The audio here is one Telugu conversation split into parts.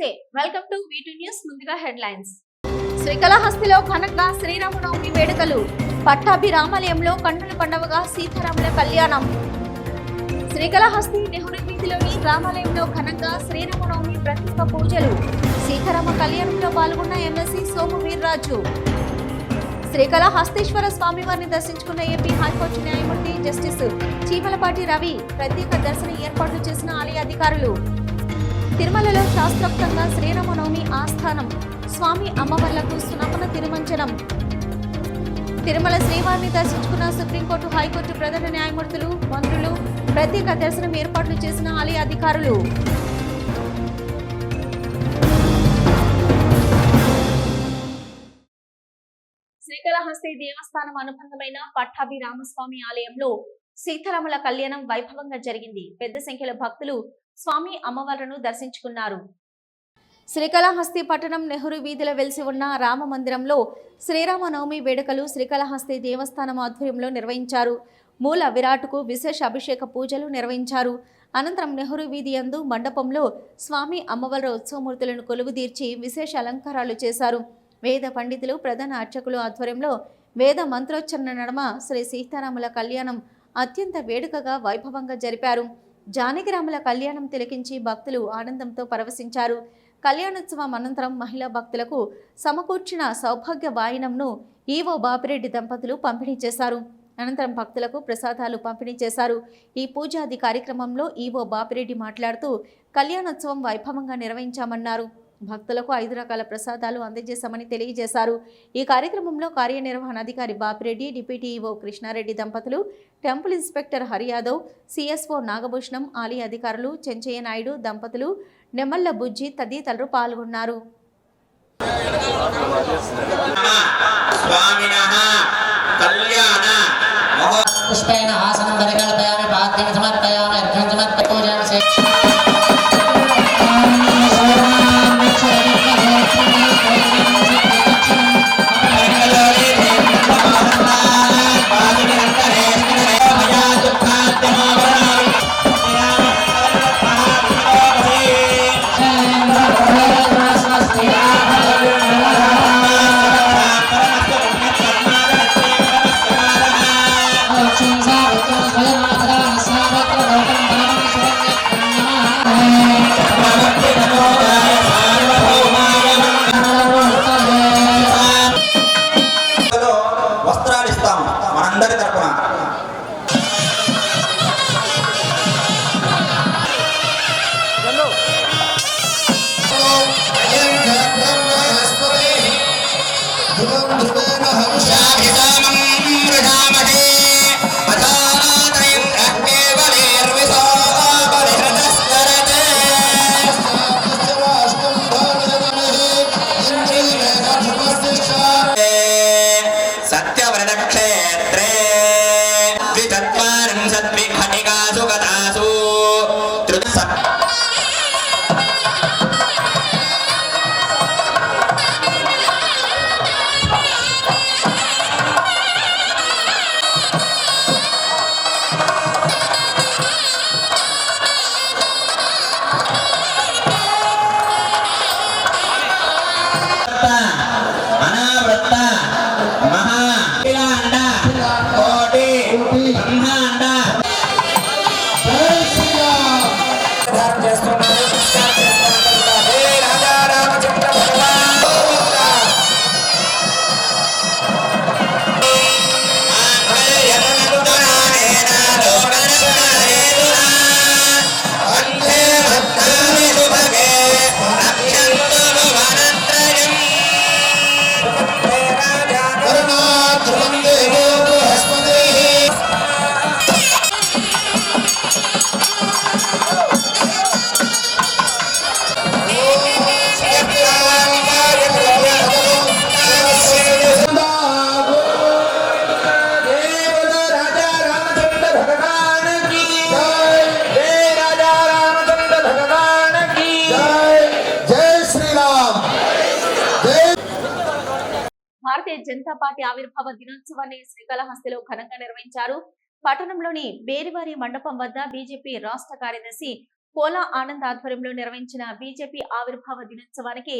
నమస్తే. వెల్కమ్ టు వీటు న్యూస్ ముందుగా హెడ్లైన్స్ శ్రీకాళహస్తిలో ఘనంగా శ్రీరామనవమి వేడుకలు. పట్టాభిరామాలయంలో కన్నుల పండవగా సీతారాముల కళ్యాణం. శ్రీకాళహస్తి నెహ్రూ వీధిలోని రామాలయంలో ఘనంగా శ్రీరామనవమి ప్రత్యేక పూజలు. సీతారామ కళ్యాణంలో పాల్గొన్న ఎమ్మెల్సీ సోము వీర్రాజు. శ్రీకాళహస్తీశ్వర స్వామివారిని దర్శించుకున్న ఏపీ హైకోర్టు న్యాయమూర్తి జస్టిస్ చీమలపాటి రవి ప్రత్యేక దర్శన ఏర్పాట్లు చేసిన ఆలయ అధికారులు. తిరుమలలో శాస్త్రోక్తంగా శ్రీరామనవమి ఆస్థానం. స్వామి అమ్మవార్లకు సునపన తిరుమంచనం తిరుమల శ్రీవారిని దర్శించుకున్న సుప్రీంకోర్టు హైకోర్టు ప్రధాన న్యాయమూర్తులు మంత్రులు ప్రత్యేక దర్శనం ఏర్పాట్లు చేసిన ఆలయ అధికారులు. శ్రీకాళహస్తి దేవస్థానం అనుబంధమైన పట్టాభి రామస్వామి ఆలయంలో సీతారాముల కళ్యాణం వైభవంగా జరిగింది. పెద్ద సంఖ్యలో భక్తులు స్వామి అమ్మవార్లను దర్శించుకున్నారు. శ్రీకాళహస్తి పట్టణం నెహ్రూ వీధిలో వెలిసి ఉన్న రామ మందిరంలో శ్రీరామనవమి వేడుకలు శ్రీకాళహస్తి దేవస్థానం ఆధ్వర్యంలో నిర్వహించారు. మూల విరాట్కు విశేష అభిషేక పూజలు నిర్వహించారు. అనంతరం నెహ్రూ వీధి యందు మండపంలో స్వామి అమ్మవారి ఉత్సవమూర్తులను కొలువుదీర్చి విశేష అలంకారాలు చేశారు. వేద పండితులు ప్రధాన అర్చకులు ఆధ్వర్యంలో వేద మంత్రోచ్చరణ నడమ శ్రీ సీతారాముల కళ్యాణం అత్యంత వేడుకగా వైభవంగా జరిపారు. జానకిరాముల కళ్యాణం తిలకించి భక్తులు ఆనందంతో పరవశించారు. కళ్యాణోత్సవం అనంతరం మహిళా భక్తులకు సమకూర్చిన సౌభాగ్య వాయినంను ఈవో బాపిరెడ్డి దంపతులు పంపిణీ చేశారు. అనంతరం భక్తులకు ప్రసాదాలు పంపిణీ చేశారు. ఈ పూజాది కార్యక్రమంలో ఈవో బాపిరెడ్డి మాట్లాడుతూ కళ్యాణోత్సవం వైభవంగా నిర్వహించామన్నారు. భక్తులకు ఐదు రకాల ప్రసాదాలు అందజేశామని తెలియజేశారు. ఈ కార్యక్రమంలో కార్యనిర్వహణాధికారి బాపిరెడ్డి డిప్యూటీ ఈవో కృష్ణారెడ్డి దంపతులు temple inspector Hariyadav CSO Nagabhushanam Ali అధికారులు చెంచయ్య నాయుడు దంపతులు నెమల్ల బుజ్జి తదితరులు పాల్గొన్నారు. ఆసనం పాత్రిని భారతీయ జనతా పార్టీ ఆవిర్భావ దినోత్సవాన్ని శ్రీకాళహస్తిలో ఘనంగా నిర్వహించారు. పట్టణంలోని బేరివారి మండపం వద్ద బీజేపీ రాష్ట్ర కార్యదర్శి పోలా ఆనంద్ ఆధ్వర్యంలో నిర్వహించిన బీజేపీ ఆవిర్భావ దినోత్సవానికి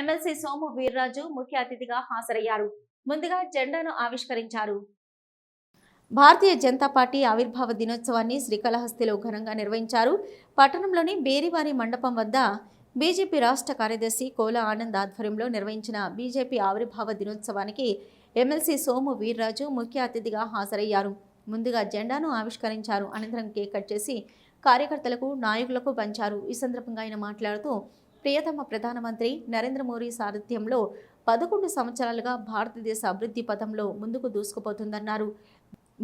ఎమ్మెల్సీ సోము వీర్రాజు ముఖ్య అతిథిగా హాజరయ్యారు. ముందుగా జెండాను ఆవిష్కరించారు. భారతీయ జనతా పార్టీ ఆవిర్భావ దినోత్సవాన్ని శ్రీకాళహస్తిలో ఘనంగా నిర్వహించారు. పట్టణంలోని బేరివారి మండపం వద్ద బీజేపీ రాష్ట్ర కార్యదర్శి కోల ఆనంద్ ఆధ్వర్యంలో నిర్వహించిన బీజేపీ ఆవిర్భావ దినోత్సవానికి ఎమ్మెల్సీ సోము వీర్రాజు ముఖ్య అతిథిగా హాజరయ్యారు. ముందుగా జెండాను ఆవిష్కరించారు. అనంతరం కేక్ కట్ చేసి కార్యకర్తలకు నాయకులకు పంచారు. ఈ సందర్భంగా ఆయన మాట్లాడుతూ ప్రియతమ ప్రధానమంత్రి నరేంద్ర మోడీ సారథ్యంలో పదకొండు సంవత్సరాలుగా భారతదేశ అభివృద్ధి పథంలో ముందుకు దూసుకుపోతుందన్నారు.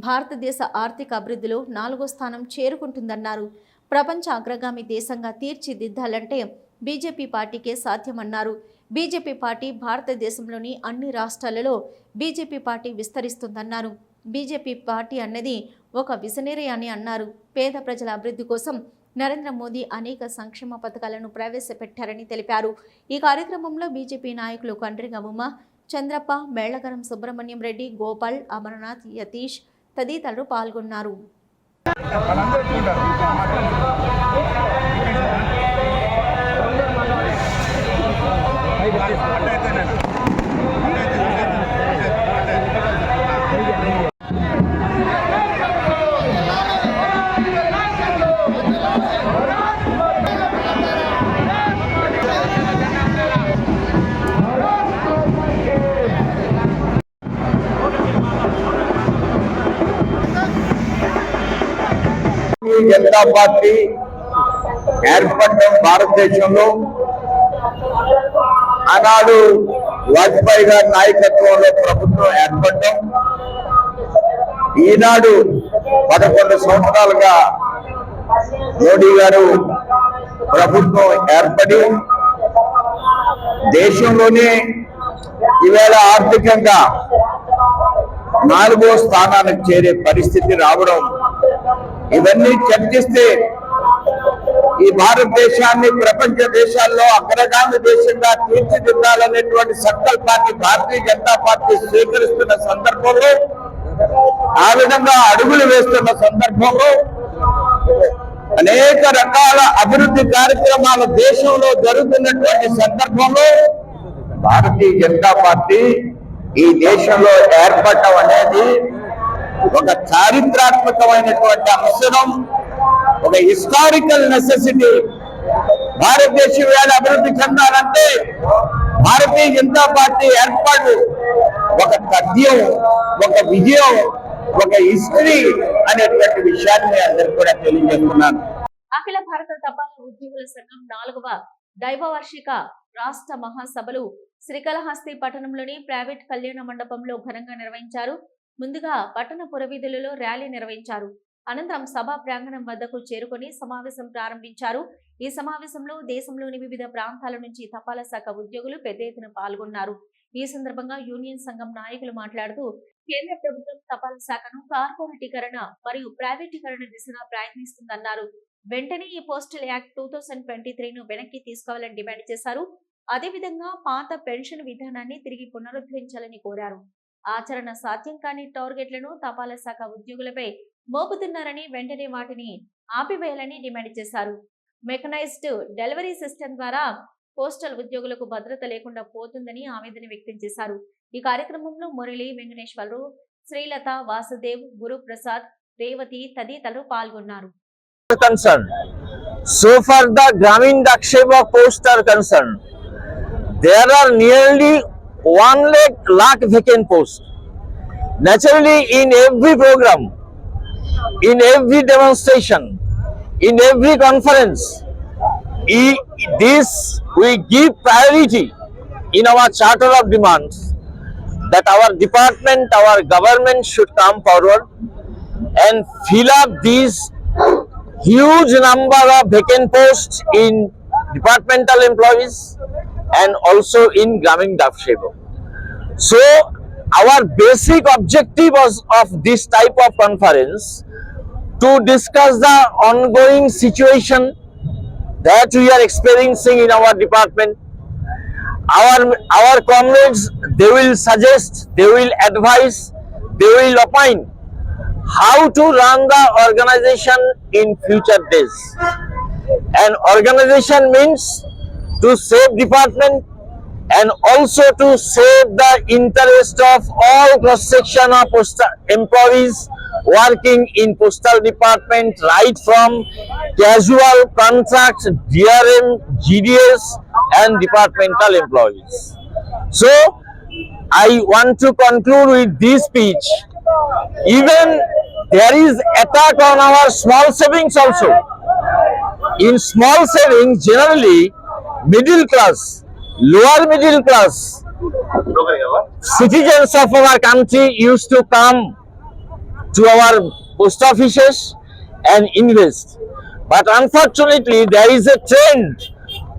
భారతదేశ ఆర్థిక అభివృద్ధిలో నాలుగో స్థానం చేరుకుంటుందన్నారు. ప్రపంచ అగ్రగామి దేశంగా తీర్చిదిద్దాలంటే బీజేపీ పార్టీకే సాధ్యమన్నారు. బీజేపీ పార్టీ భారతదేశంలోని అన్ని రాష్ట్రాలలో బీజేపీ పార్టీ విస్తరిస్తుందన్నారు. బీజేపీ పార్టీ అన్నది ఒక విజనరీ అని అన్నారు. పేద ప్రజల అభివృద్ధి కోసం నరేంద్ర మోదీ అనేక సంక్షేమ పథకాలను ప్రవేశపెట్టారని తెలిపారు. ఈ కార్యక్రమంలో బీజేపీ నాయకులు కండ్రిగ ఉమ చంద్రప్ప మేళ్ళగరం సుబ్రహ్మణ్యం రెడ్డి గోపాల్ అమర్నాథ్ యతీష్ తదితరులు పాల్గొన్నారు. భారతీయ జనతా పార్టీ ఏర్పడడం భారతదేశంలో ఆనాడు వాజ్పేయి గారి నాయకత్వంలో ప్రభుత్వం ఏర్పడటం ఈనాడు పదకొండు సంవత్సరాలుగా మోడీ గారు ప్రభుత్వం ఏర్పడి దేశంలోనే ఈవేళ ఆర్థికంగా నాలుగో స్థానానికి చేరే పరిస్థితి రావడం ఇవన్నీ చర్చిస్తే ఈ భారతదేశాన్ని ప్రపంచ దేశాల్లో అగ్రగామి దేశంగా తీర్చిదిద్దాలనేటువంటి సంకల్పాన్ని భారతీయ జనతా పార్టీ స్వీకరిస్తున్న సందర్భంలో ఆ విధంగా అడుగులు వేస్తున్న సందర్భంలో అనేక రకాల అభివృద్ధి కార్యక్రమాలు దేశంలో జరుగుతున్నటువంటి సందర్భంలో భారతీయ జనతా పార్టీ ఈ దేశంలో ఏర్పడటం అనేది ఒక చారిత్రాత్మకమైనటువంటి అంశం ఒక హిస్టారికల్ నెసెసిటీ భారతదేశం వేళ అభివృద్ధి చెందాలంటే భారతీయ జనతా పార్టీ ఏర్పాటు ఒక తథ్యం ఒక విజయం ఒక హిస్టరీ అనేటువంటి విషయాన్ని అందరికి కూడా తెలియజేస్తున్నాను. అఖిల భారత తపాలా ఉద్యోగుల సంఘం నాలుగవ దైవవార్షిక రాష్ట్ర మహాసభలు శ్రీకాళహస్తి పట్టణంలోని ప్రైవేట్ కళ్యాణ మండపంలో ఘనంగా నిర్వహించారు. ముందుగా పట్టణ పురవీధులలో ర్యాలీ నిర్వహించారు. అనంతరం సభా ప్రాంగణం వద్దకు చేరుకొని సమావేశం ప్రారంభించారు. ఈ సమావేశంలో దేశంలోని వివిధ ప్రాంతాల నుంచి తపాలా శాఖ ఉద్యోగులు పెద్ద ఎత్తున పాల్గొన్నారు. ఈ సందర్భంగా యూనియన్ సంఘం నాయకులు మాట్లాడుతూ కేంద్ర ప్రభుత్వం తపాలా శాఖను కార్పొరేటీకరణ మరియు ప్రైవేటీకరణ దిశగా ప్రయత్నిస్తుందన్నారు. వెంటనే ఈ postal act two thousand twenty త్రీను వెనక్కి తీసుకోవాలని డిమాండ్ చేశారు. అదేవిధంగా పాత పెన్షన్ విధానాన్ని తిరిగి పునరుద్ధరించాలని కోరారు. ఆచరణ సాధ్యం కాని టార్గెట్లను తపాలా శాఖ ఉద్యోగులపై మోపుతున్నారని వెంటనే వాటిని ఆపివేయాలని డిమాండ్ చేశారు మెకనైజ్డ్ డెలివరీ సిస్టమ్ ద్వారా పోస్టల్ ఉద్యోగులకు భద్రత లేకుండా పోతుందని ఆవేదన వ్యక్తం చేశారు ఈ కార్యక్రమంలో మురళి వెంకటేశ్వరరావు శ్రీలత వాసుదేవ్ గురుప్రసాద్ రేవతి తదితరులు పాల్గొన్నారు concerned. So far the Gramin Daksheva posts are concerned. There are nearly one lakh, lakh vacant posts. Naturally in every program, in every demonstration, in every conference, e- this we give priority in our charter of demands that our department, our government should come forward and fill up these huge number of vacant posts in departmental employees and also in Gramin Daksheva. So our basic objective was of this type of conference to discuss the ongoing situation that we are experiencing in our department. Our, our comrades, they will suggest, they will advise, they will opine how to run the organization in future days. An organization means to save department and also to save the interest of all cross section of postal employees working in postal department right from casual contract DRM, GDS and departmental employees. So I want to conclude with this speech. Even there is attack on our small savings also. In small savings, generally, middle class, lower middle class, citizens of our country used to come to our post offices and invest. But unfortunately, there is a trend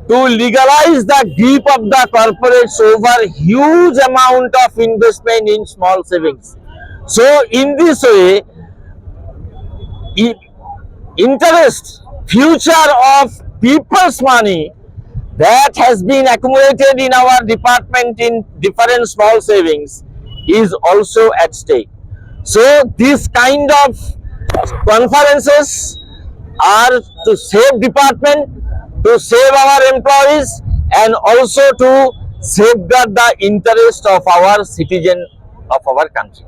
to legalize the grip of the corporates over huge amount of investment in small savings. So in this way, interest, future of people's money that has been accumulated in our department in different small savings is also at stake. So this kind of conferences are to save department, to save our employees and also to safeguard the interest of our citizen of our country.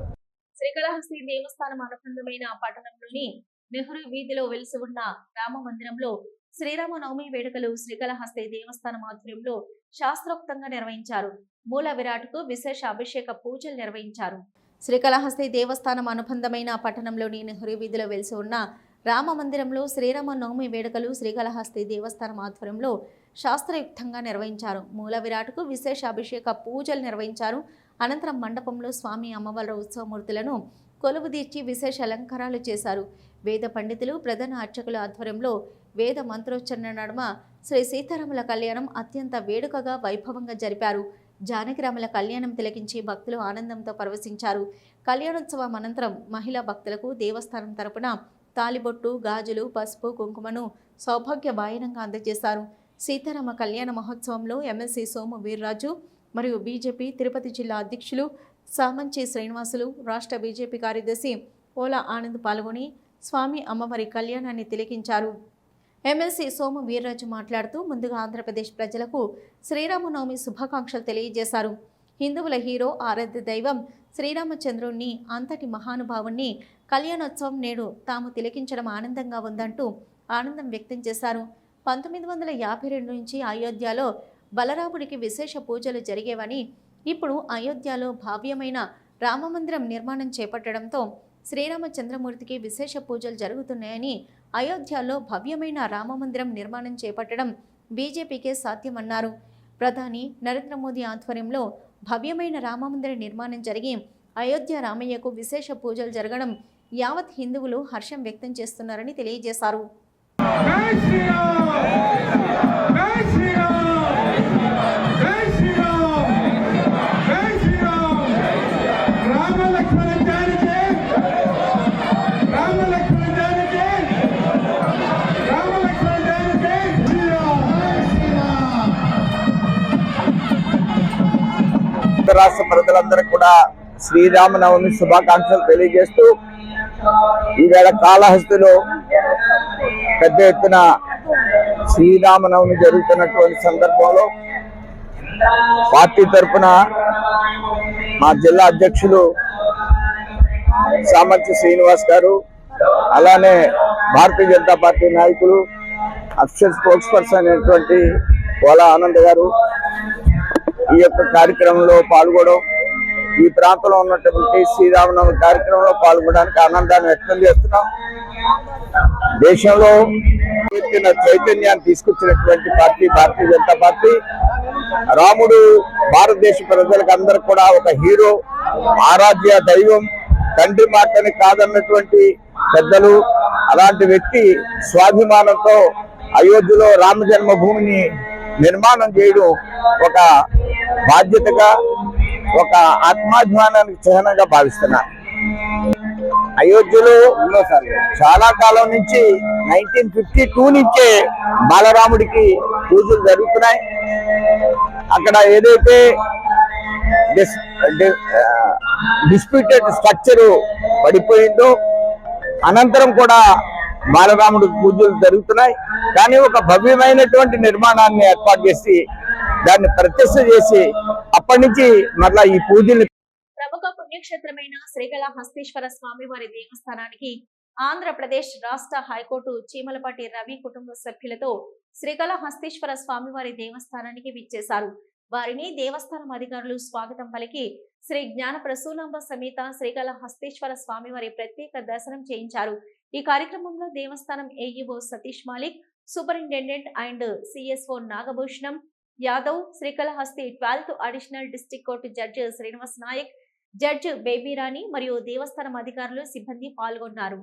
Srikalahasti Devasthanam అనుబంధమైన పట్టణంలోని నెహ్రూ వీధిలో వెలిసి ఉన్న రామ మందిరంలో శ్రీరామ నవమి వేడుకలు శ్రీకాళహస్తి దేవస్థానం ఆధ్వర్యంలో శాస్త్రోక్తంగా నిర్వహించారు. మూల విరాట్కు విశేష అభిషేక పూజలు నిర్వహించారు. శ్రీకాళహస్తి దేవస్థానం అనుబంధమైన పట్టణంలోని నెహ్రూ వీధిలో వెలిసి ఉన్న రామ మందిరంలో శ్రీరామ నవమి వేడుకలు శ్రీకాళహస్తి దేవస్థానం ఆధ్వర్యంలో శాస్త్రయుక్తంగా నిర్వహించారు. మూల విరాట్కు విశేష అభిషేక పూజలు నిర్వహించారు. అనంతరం మండపంలో స్వామి అమ్మవారి ఉత్సవమూర్తులను కొలువుదీర్చి విశేష అలంకారాలు చేశారు. వేద పండితులు ప్రధాన అర్చకుల ఆధ్వర్యంలో వేద మంత్రోచ్చరణ నడుమ శ్రీ సీతారాముల కళ్యాణం అత్యంత వేడుకగా వైభవంగా జరిపారు. జానకిరాముల కళ్యాణం తిలకించి భక్తులు ఆనందంతో పరవశించారు. కళ్యాణోత్సవం అనంతరం మహిళా భక్తులకు దేవస్థానం తరపున తాలిబొట్టు గాజులు పసుపు కుంకుమను సౌభాగ్య వాయనంగా అందజేశారు. సీతారామ కళ్యాణ మహోత్సవంలో ఎమ్మెల్సీ సోము వీర్రాజు మరియు బీజేపీ తిరుపతి జిల్లా అధ్యక్షులు సామంచి శ్రీనివాసులు రాష్ట్ర బీజేపీ కార్యదర్శి పోలా ఆనంద్ పాల్గొని స్వామి అమ్మవారి కళ్యాణాన్ని తిలకించారు. ఎమ్మెల్సీ సోము వీర్రాజు మాట్లాడుతూ ముందుగా ఆంధ్రప్రదేశ్ ప్రజలకు శ్రీరామనవమి శుభాకాంక్షలు తెలియజేశారు. హిందువుల హీరో ఆరాధ్య దైవం శ్రీరామచంద్రుణ్ణి అంతటి మహానుభావుణ్ణి కళ్యాణోత్సవం నేడు తాము తిలకించడం ఆనందంగా ఉందంటూ ఆనందం వ్యక్తం చేశారు. పంతొమ్మిది వందల యాభై రెండు నుంచి అయోధ్యలో బలరాముడికి విశేష పూజలు జరిగేవని ఇప్పుడు అయోధ్యలో భావ్యమైన రామమందిరం నిర్మాణం చేపట్టడంతో శ్రీరామచంద్రమూర్తికి విశేష పూజలు జరుగుతున్నాయని అయోధ్యలో భవ్యమైన రామమందిరం నిర్మాణం చేపట్టడం బీజేపీకే సాధ్యమన్నారు. ప్రధాని నరేంద్ర మోదీ ఆధ్వర్యంలో భవ్యమైన రామమందిర నిర్మాణం జరిగి అయోధ్య రామయ్యకు విశేష పూజలు జరగడం యావత్ హిందువులు హర్షం వ్యక్తం చేస్తున్నారని తెలియజేశారు. రాష్ట్ర ప్రజలందరూ కూడా శ్రీరామనవమి శుభాకాంక్షలు తెలియజేస్తూ ఈవేళ కాళహస్తిలో పెద్ద ఎత్తున శ్రీరామనవమి జరుగుతున్నటువంటి సందర్భంలో పార్టీ తరఫున మా జిల్లా అధ్యక్షులు సామర్థ్య శ్రీనివాస్ గారు అలానే భారతీయ జనతా పార్టీ నాయకులు అఫిషియల్ స్పోక్స్ పర్సన్ అయినటువంటి పోలా ఆనంద్ గారు ఈ యొక్క కార్యక్రమంలో పాల్గొనడం ఈ ప్రాంతంలో ఉన్నటువంటి శ్రీరామనవమి కార్యక్రమంలో పాల్గొనడానికి ఆనందాన్ని వ్యక్తం చేస్తున్నాం. దేశంలో ఎత్తిన చైతన్యాన్ని తీసుకొచ్చినటువంటి పార్టీ భారతీయ జనతా పార్టీ రాముడు భారతదేశ ప్రజలకు అందరూ కూడా ఒక హీరో ఆరాధ్య దైవం తండ్రి మాటని కాదన్నటువంటి పెద్దలు అలాంటి వ్యక్తి స్వాభిమానంతో అయోధ్యలో రామ జన్మభూమిని నిర్మాణం చేయడం ఒక బాధ్యతగా ఒక ఆత్మాభిమానానికి చిహ్నంగా భావిస్తున్నారు అయోధ్యలో చాలా కాలం నుంచి నైన్టీన్ ఫిఫ్టీ టూ నుంచే బాలరాముడికి పూజలు జరుగుతున్నాయి. అక్కడ ఏదైతే డిస్ప్యూటెడ్ స్ట్రక్చరు పడిపోయిందో అనంతరం కూడా బాలరాముడు పూజలు జరుగుతున్నాయి. కానీ ఒక భవ్యమైనటువంటి నిర్మాణాన్ని ఏర్పాటు చేసి దాన్ని ప్రత్యక్ష చేసి అప్పటి నుంచి మరలా ఈ పూజలు ప్రముఖ పుణ్యక్షేత్రమైన శ్రీకళహస్తీశ్వర స్వామి వారి దేవస్థానానికి ఆంధ్రప్రదేశ్ రాష్ట్ర హైకోర్టు చీమలపాటి రవి కుటుంబ సభ్యులతో శ్రీకాళహస్తీశ్వర స్వామివారి దేవస్థానానికి విచ్చేశారు. వారిని దేవస్థానం అధికారులు స్వాగతం పలికి శ్రీ జ్ఞాన ప్రసూనాంబ సమేత శ్రీకాళహస్తీశ్వర స్వామివారి ప్రత్యేక దర్శనం చేయించారు. ఈ కార్యక్రమంలో దేవస్థానం AEO Satish Malik superintendent and CSO Nagabhushanam Yadav Srikalahasti twelfth additional district court judge Srinivas Nayak judge Babyrani మరియు దేవస్థానం అధికారులు సిబ్బంది పాల్గొన్నారు.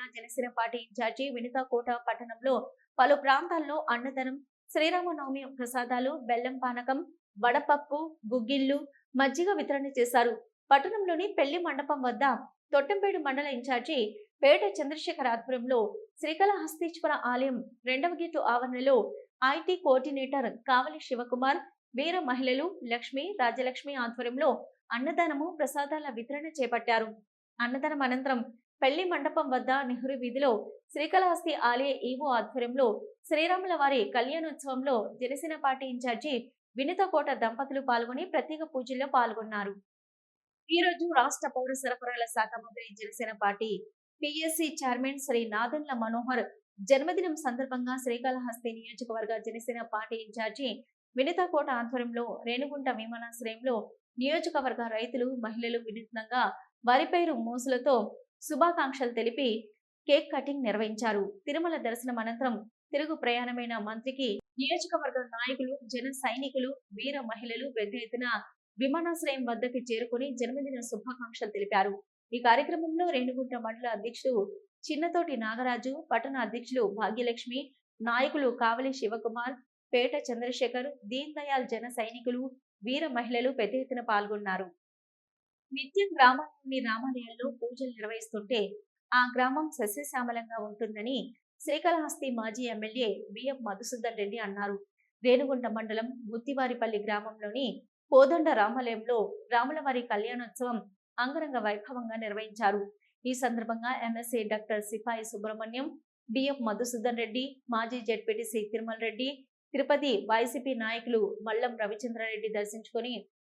నియోజకవర్గ Janasena party in charge Vinitha Kota పట్టణంలో పలు ప్రాంతాల్లో అన్నదానం శ్రీరామనవమి ప్రసాదాలు బెల్లం పానకం వడపప్పు గుగ్గిళ్ళు మజ్జిగ వితరణ చేశారు. పట్టణంలోని పెళ్ళి మండపం వద్ద తొట్టంపేడు మండల ఇన్ఛార్జి పేట చంద్రశేఖర్ ఆధ్వర్యంలో శ్రీకళహస్తీశ్వర ఆలయం రెండవ గేటు ఆవరణలో ఐటీ కోఆర్డినేటర్ కావలి శివకుమార్ వీర మహిళలు లక్ష్మి రాజలక్ష్మి ఆధ్వర్యంలో అన్నదానము ప్రసాదాల వితరణ చేపట్టారు. అన్నదానం అనంతరం పెళ్ళి మండపం వద్ద నెహ్రూ వీధిలో శ్రీకాళహస్తి ఆలయ ఈవో ఆధ్వర్యంలో శ్రీరాముల వారి కళ్యాణోత్సవంలో జనసేన పార్టీ ఇన్ఛార్జి వినితకోట దంపతులు పాల్గొని ప్రత్యేక పూజల్లో పాల్గొన్నారు. ఈ రోజు రాష్ట్ర పౌర సరఫరాల శాఖ మంత్రి Janasena party PSC chairman Shri Nadendla Manohar జన్మదినం సందర్భంగా శ్రీకాళహస్తి నియోజకవర్గ జనసేన పార్టీ ఇన్ఛార్జి వినితకోట ఆధ్వర్యంలో రేణుగుంట విమానాశ్రయంలో నియోజకవర్గ రైతులు మహిళలు వినూత్నంగా వరి పేరు మోసులతో శుభాకాంక్షలు తెలిపి కేక్ కటింగ్ నిర్వహించారు. తిరుమల దర్శనం అనంతరం తిరుగు ప్రయాణమైన మంత్రికి నియోజకవర్గ నాయకులు జన సైనికులు వీర మహిళలు పెద్ద ఎత్తున విమానాశ్రయం వద్దకు చేరుకుని జన్మదిన శుభాకాంక్షలు తెలిపారు. ఈ కార్యక్రమంలో రేణుగుంట మండల అధ్యక్షుడు చిన్నతోటి నాగరాజు పట్టణ అధ్యక్షులు భాగ్యలక్ష్మి నాయకులు కావలి శివకుమార్ పేట చంద్రశేఖర్ దీన్ దయాల్ జన సైనికులు వీర మహిళలు పెద్ద ఎత్తున పాల్గొన్నారు. నిత్యం గ్రామంలోని రామాలయాల్లో పూజలు నిర్వహిస్తుంటే ఆ గ్రామం సస్యశ్యామలంగా ఉంటుందని శ్రీకాళహస్తి మాజీ ఎమ్మెల్యే బిఎం మధుసూదన్ రెడ్డి అన్నారు. రేణుగుంట మండలం గుత్తివారిపల్లి గ్రామంలోని కోదండ రామాలయంలో రాములవారి కళ్యాణోత్సవం అంగరంగ వైభవంగా నిర్వహించారు. ఈ సందర్భంగా ఎమ్మెల్సీ డాక్టర్ సిపాయి సుబ్రహ్మణ్యం బిఎం మధుసూదన్ రెడ్డి మాజీ జడ్పీటీసీ తిరుమల రెడ్డి తిరుపతి వైసీపీ నాయకులు మల్లం రవిచంద్రారెడ్డి దర్శించుకొని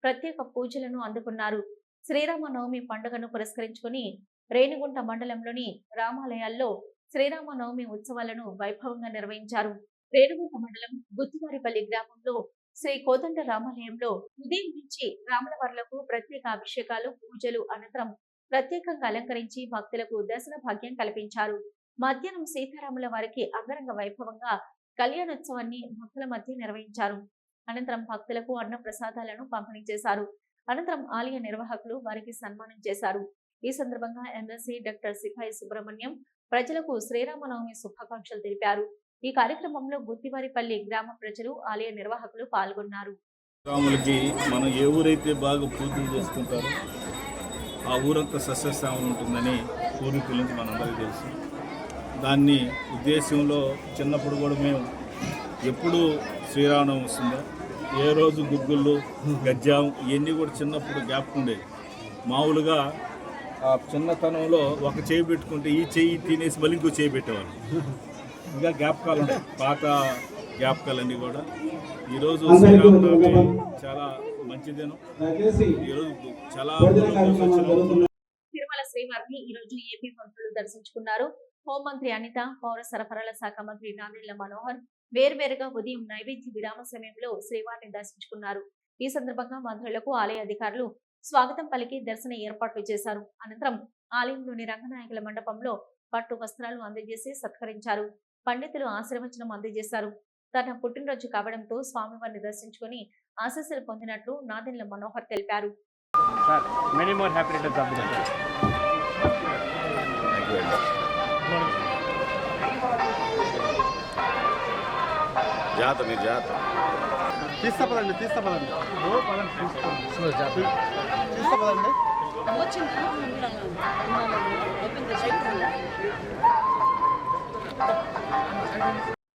ప్రత్యేక పూజలను అందుకున్నారు. శ్రీరామనవమి పండుగను పురస్కరించుకొని రేణిగుంట మండలంలోని రామాలయాల్లో శ్రీరామనవమి ఉత్సవాలను వైభవంగా నిర్వహించారు. రేణిగుంట మండలం గుత్తివారిపల్లి గ్రామంలో శ్రీ కోదండ రామాలయంలో ఉదయం నుంచి రాములవార్లకు ప్రత్యేక అభిషేకాలు పూజలు అనంతరం ప్రత్యేకంగా అలంకరించి భక్తులకు దర్శన భాగ్యం కల్పించారు. మధ్యాహ్నం సీతారాముల వారికి అంగరంగ వైభవంగా కళ్యాణోత్సవాన్ని భక్తుల మధ్య నిర్వహించారు. అనంతరం భక్తులకు అన్న ప్రసాదాలను పంపిణీ చేశారు. అనంతరం ఆలయ నిర్వాహకులు వారికి సన్మానం చేశారు. ఈ సందర్భంగా ఎమ్మెల్సీ డాక్టర్ సిపాయి సుబ్రహ్మణ్యం ప్రజలకు శ్రీరామనవమి శుభాకాంక్షలు తెలిపారు. ఈ కార్యక్రమంలో గుత్తివారిపల్లి గ్రామ ప్రజలు ఆలయ నిర్వాహకులు పాల్గొన్నారు. రాములకి మనం ఏ ఊరైతే బాగా పూజలు చేసుకుంటారో ఆ ఊరంతా సస్యశ్రామం ఉంటుందని పూర్వీకుల నుంచి మనందరికీ తెలుసు. దాన్ని ఉద్దేశంలో చిన్నప్పుడు కూడా మేము ఎప్పుడు శ్రీరామనవమి వస్తుందో ఏ రోజు గుగ్గుళ్ళు గజ్జాం ఇవన్నీ కూడా చిన్నప్పుడు జ్ఞాపకం ఉండేది మామూలుగా ఆ చిన్నతనంలో ఒక చేయి పెట్టుకుంటే ఈ చేయి తినేసి మళ్ళీ ఇంకో చేయి పెట్టేవాళ్ళు. ఇంకా జ్ఞాపకాలు ఉన్నాయి పాత జ్ఞాపకాలన్నీ కూడా. ఈరోజు శ్రీరామనవమి చాలా మంచిదేను ఈరోజు చాలా తిరుమల శ్రీవారిని ఈ రోజు ఏపీ మంత్రులు దర్శించుకున్నారు. హోంమంత్రి అనిత పౌర సరఫరాల శాఖ మంత్రి నాదెళ్ళ మనోహర్ వేర్వేరుగా ఉదయం నైవేద్య విరామ సమయంలో శ్రీవారిని దర్శించుకున్నారు. ఈ సందర్భంగా మంత్రులకు ఆలయ అధికారులు స్వాగతం పలికి దర్శన ఏర్పాట్లు చేశారు. అనంతరం ఆలయంలోని రంగనాయకుల మండపంలో పట్టు వస్త్రాలు అందజేసి సత్కరించారు. పండితులు ఆశీర్వచనం అందజేశారు. తన పుట్టినరోజు కావడంతో స్వామివారిని దర్శించుకుని ఆశీస్సులు పొందినట్లు నాదెళ్ళ మనోహర్ తెలిపారు. Sir, many more happy returns of the day. జాత మీరు జాత. తీస్తా పదండి తీస్తా పదండి తీస్తా పదండి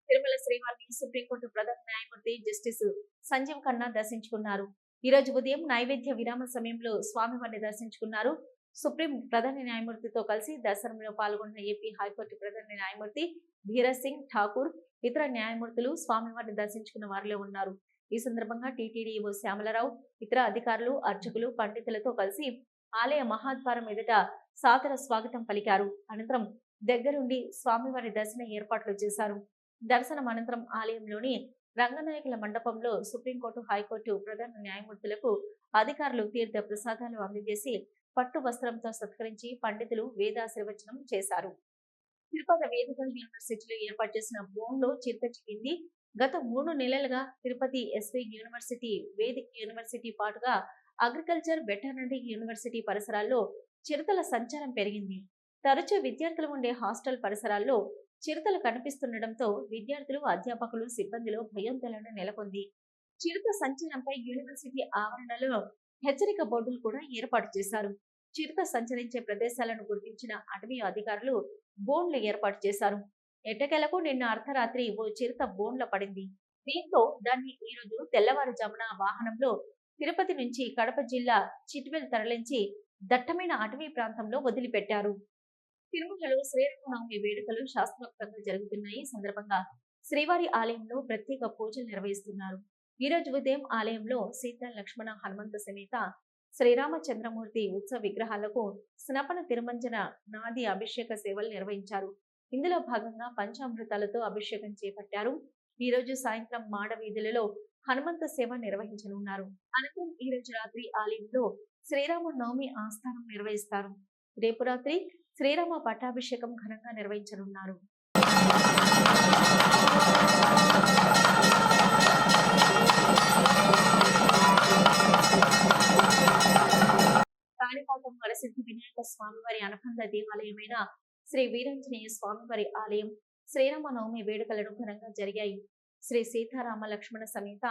తిరుమల శ్రీవారిని సుప్రీంకోర్టు ప్రధాన న్యాయమూర్తి జస్టిస్ సంజీవ్ ఖన్నా దర్శించుకున్నారు. ఈ రోజు ఉదయం నైవేద్య విరామ సమయంలో స్వామివారిని దర్శించుకున్నారు. సుప్రీం ప్రధాన న్యాయమూర్తితో కలిసి దర్శనంలో పాల్గొన్న ఏపీ హైకోర్టు ప్రధాన న్యాయమూర్తి ధీరజ్ సింగ్ ఠాకూర్ ఇతర న్యాయమూర్తులు స్వామివారిని దర్శించుకున్న వారిలో ఉన్నారు. ఈ సందర్భంగా టీటీడీఓ శ్యామలరావు ఇతర అధికారులు అర్చకులు పండితులతో కలిసి ఆలయ మహాద్వారం ఎదుట సాదర స్వాగతం పలికారు. అనంతరం దగ్గరుండి స్వామివారి దర్శన ఏర్పాట్లు చేశారు. దర్శనం అనంతరం ఆలయంలోని రంగనాయకుల మండపంలో సుప్రీంకోర్టు హైకోర్టు ప్రధాన న్యాయమూర్తులకు అధికారులు తీర్థ ప్రసాదాలు అందజేసి పట్టు వస్త్రంతో సత్కరించి పండితులు వేదాశీర్వచనం చేశారు. తిరుపతి వేదిక యూనివర్సిటీలో ఏర్పాటు చేసిన బోన్లో చిరుత చిక్కింది గత మూడు నెలలుగా తిరుపతి ఎస్వి యూనివర్సిటీ వేదిక యూనివర్సిటీ పాటుగా అగ్రికల్చర్ వెటర్నరీ యూనివర్సిటీ పరిసరాల్లో చిరుతల సంచారం పెరిగింది. తరచూ విద్యార్థులు ఉండే హాస్టల్ పరిసరాల్లో చిరుతలు కనిపిస్తుండటంతో విద్యార్థులు అధ్యాపకులు సిబ్బందిలో భయాందోళన నెలకొంది. చిరుత సంచారంపై యూనివర్సిటీ ఆవరణలో హెచ్చరిక బోర్డులు కూడా ఏర్పాటు చేశారు. చిరుత సంచరించే ప్రదేశాలను గుర్తించిన అటవీ అధికారులు బోన్లు ఏర్పాటు చేశారు. ఎట్టకెలకు నిన్న అర్ధరాత్రి ఓ చిరుత బోన్ల పడింది. దీంతో దాన్ని ఈరోజు తెల్లవారుజామున వాహనంలో తిరుపతి నుంచి కడప జిల్లా చిట్వెల్ తరలించి దట్టమైన అటవీ ప్రాంతంలో వదిలిపెట్టారు. తిరుమలలో శ్రీరామనవమి వేడుకలు శాస్త్రోక్తంగా జరుగుతున్నాయి. సందర్భంగా శ్రీవారి ఆలయంలో ప్రత్యేక పూజలు నిర్వహిస్తున్నారు. ఈ రోజు ఉదయం ఆలయంలో సీత లక్ష్మణ హనుమంత సమేత శ్రీరామచంద్రమూర్తి ఉత్సవ విగ్రహాలకు స్నపన తిరుమంజన నాది అభిషేక సేవలు నిర్వహించారు. ఇందులో భాగంగా పంచామృతాలతో అభిషేకం చేపట్టారు. ఈ రోజు సాయంత్రం మాడ వీధులలో హనుమంత సేవ నిర్వహించనున్నారు. అనంతరం ఈ రోజు రాత్రి ఆలయంలో శ్రీరామ నవమి ఆస్థానం నిర్వహిస్తారు. రేపు రాత్రి శ్రీరామ పట్టాభిషేకం ఘనంగా నిర్వహించనున్నారు. కాణిపాకం వరసిద్ధి వినాయక స్వామివారి అనుబంధ దేవాలయమైన శ్రీ వీరాంజనేయ స్వామివారి ఆలయం శ్రీరామ నవమి వేడుకలను ఘనంగా జరిగాయి. శ్రీ సీతారామ లక్ష్మణ సమేత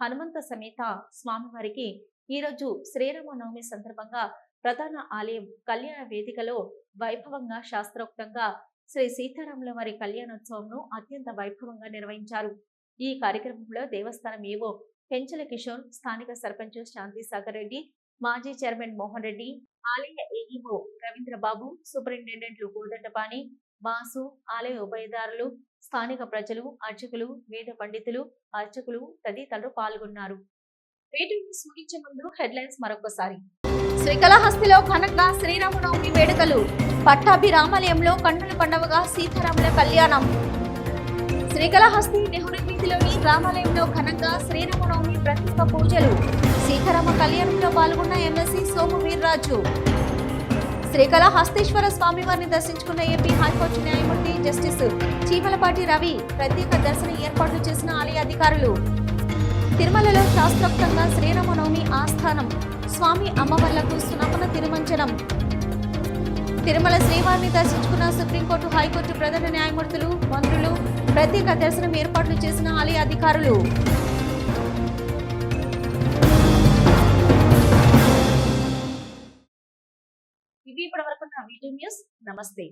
హనుమంత సమేత స్వామివారికి ఈ రోజు శ్రీరామ నవమి సందర్భంగా ప్రధాన ఆలయం కళ్యాణ వేదికలో వైభవంగా శాస్త్రోక్తంగా శ్రీ సీతారాముల వారి కళ్యాణోత్సవంను అత్యంత వైభవంగా నిర్వహించారు. ఈ కార్యక్రమంలో దేవస్థానం ఏవో పెంచల కిషోర్ స్థానిక సర్పంచ్ శాంతి సాగర్ రెడ్డి మాజీ చైర్మన్ మోహన్ రెడ్డి ఆలయ ఏఈఓ రవీంద్ర బాబు సూపరింటెండెంట్లు కోదండపాణి వాసు ఆలయ ఉభయదారులు స్థానిక ప్రజలు అర్చకులు వేద పండితులు అర్చకులు తదితరులు పాల్గొన్నారు. వీటి న్యూస్ ముగించే ముందు హెడ్లైన్స్ మరొకసారి శ్రీకాళహస్తిలో ఘనంగా శ్రీరామనవమి వేడుకలు. పట్టాభిరామాలయంలో కన్నుల పండవగా సీతారాముల కళ్యాణం. శ్రీకళహస్తి నెహ్రూ వీధిలోని రామాలయంలో ఘనంగా శ్రీరామనవమి ప్రతిష్ట పూజలు. సీతారామ కళ్యాణంలో పాల్గొన్న ఎమ్మెల్సీ సోము వీర్రాజు. శ్రీకాళహస్తీశ్వర స్వామివారిని దర్శించుకున్న ఏపీ హైకోర్టు న్యాయమూర్తి జస్టిస్ చీమలపాటి రవి ప్రత్యేక దర్శన ఏర్పాట్లు చేసిన ఆలయ అధికారులు. తిరుమలలో శాస్త్రోక్తంగా శ్రీరామనవమి ఆస్థానం స్వామి అమ్మవార్లకు సునపన తిరుమంచనం తిరుమల శ్రీవారిని దర్శించుకున్న సుప్రీంకోర్టు హైకోర్టు ప్రధాన న్యాయమూర్తులు మంత్రులు ప్రత్యేక దర్శనం ఏర్పాట్లు చేసిన ఆలయ అధికారులు. నమస్తే.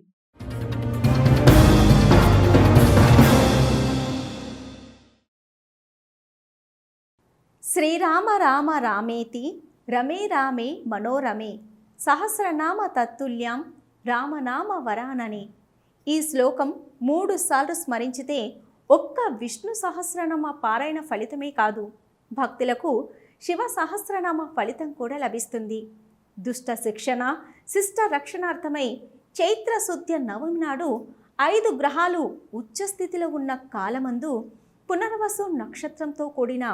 శ్రీరామ రామ రామేతి రమే రామే మనోరమే సహస్రనామ తత్తుల్యం రామనామ వరానని. ఈ శ్లోకం మూడు సార్లు స్మరించితే ఒక్క విష్ణు సహస్రనామ పారాయణ ఫలితమే కాదు. భక్తులకు శివ సహస్రనామ ఫలితం కూడా లభిస్తుంది. దుష్ట శిక్షణ శిష్ట రక్షణార్థమై చైత్ర శుద్ధ నవమి నాడు ఐదు గ్రహాలు ఉచ్చస్థితిలో ఉన్న కాలమందు పునర్వసు నక్షత్రంతో కూడిన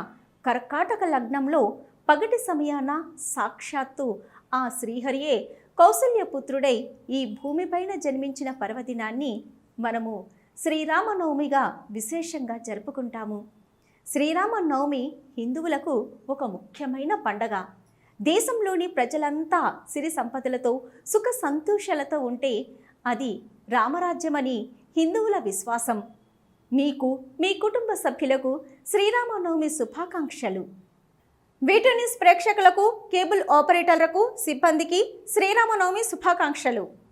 కర్కాటక లగ్నంలో పగటి సమయాన సాక్షాత్తు ఆ శ్రీహరియే కౌసల్యపుత్రుడై ఈ భూమిపైన జన్మించిన పర్వదినాన్ని మనము శ్రీరామనవమిగా విశేషంగా జరుపుకుంటాము. శ్రీరామనవమి హిందువులకు ఒక ముఖ్యమైన పండగ. దేశంలోని ప్రజలంతా సిరి సంపదలతో సుఖ సంతోషాలతో ఉంటే అది రామరాజ్యమని హిందువుల విశ్వాసం. మీకు మీ కుటుంబ సభ్యులకు శ్రీరామనవమి శుభాకాంక్షలు. వీటి ప్రేక్షకులకు కేబుల్ ఆపరేటర్లకు సిబ్బందికి శ్రీరామనవమి శుభాకాంక్షలు.